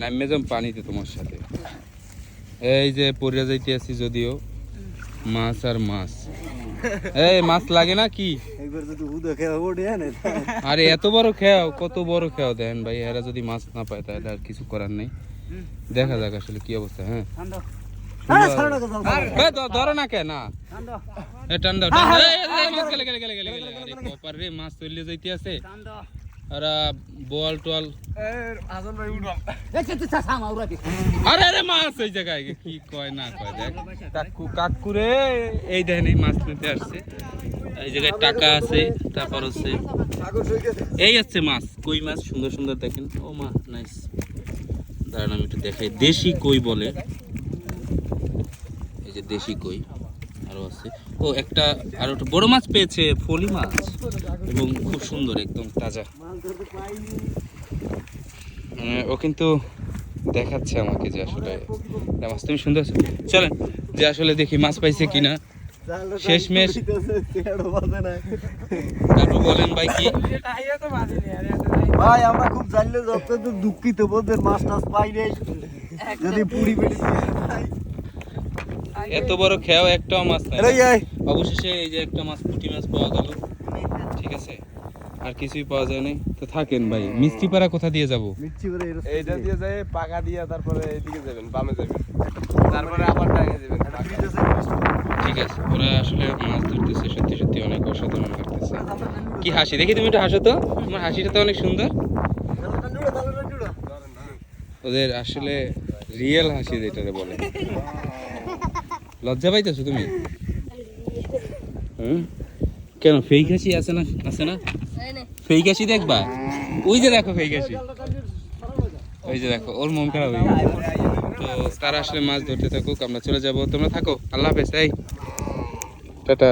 নামে যাম পানিতে তোমার সাথে। এই যে পড়িয়া যাইতে আছি যদিও মাছ আর মাছ। এই মাছ লাগে না কি? না? আরে এত বড় খেয়াও কত বড় খেয়াও দেন ভাই এরা যদি মাছ না পায় তাহলে আর কিছু করার নেই। দেখা যাক আসলে কি অবস্থা হ্যাঁ। কথা ধরো না কে না। মাছ তৈলে যাইতে আছে। বল টল। আরে আরে মাছ ওই জায়গায় কি কয় না কয় দেখ। কাকু কাকুরে এই দেখেন এই মাছ নিতে আসছে। এই জায়গায় টাকা আছে তারপর হচ্ছে এই হচ্ছে মাছ কই মাছ? সুন্দর সুন্দর দেখেন। ও মা নাইস দাঁড়ান আমি একটু দেখাই। দেশি কই বলে। এই যে দেশি কই আরও আছে। ও একটা আর একটা বড় মাছ পেয়েছে ফলি মাছ। এবং খুব সুন্দর একদম তাজা। মানে ও কিন্তু দেখাচ্ছে আমাকে যে আসলে মাছ তুমি সুন্দর আছো চলেন যে আসলে দেখি মাছ পাইছে কিনা। শেষমেশ। তারপর বলেন ভাই কি? ভাই আমরা খুব জানলে যত দুঃখিত বোধের মাছ টাছ পাই নাই। যদি পুরি পেটি এত বড় খেয়াও একটাও মাছ নাই অবশেষে এই যে একটা মাছ পুঁটি মাছ পাওয়া গেল। ঠিক আছে? আর কিছুই পাওয়া যায় নাই। তো থাকেন ভাই মিষ্টি পাড়া কোথা দিয়ে যাব? করে এইটা দিয়ে। যায় পাকা দিয়ে তারপরে এইদিকে যাবেন বামে যাবেন। তারপরে আবার ডাঙে যাবেন ঠিক আছে ওরা আসলে মাছ ধরতেছে সত্যি সত্যি অনেক অসাধারণ লাগতেছে। কি হাসি? দেখি তুমি একটু হাসো তো। তোমার হাসিটা তো অনেক সুন্দর। ওদের আসলে রিয়েল হাসি যেটারে বলে। লজ্জা পাইতেছো তুমি? হুম? কেন ফেই খাসি আছে না আছে না? ফেই খাসি দেখবা? ওই যে দেখো ফেই খাসি ওই যে দেখো ওর মন খারাপ হয়ে গেছে। তো তারা আসলে মাছ ধরতে থাকুক আমরা চলে যাব। তোমরা থাকো আল্লাহ হাফেজ এই। টাটা।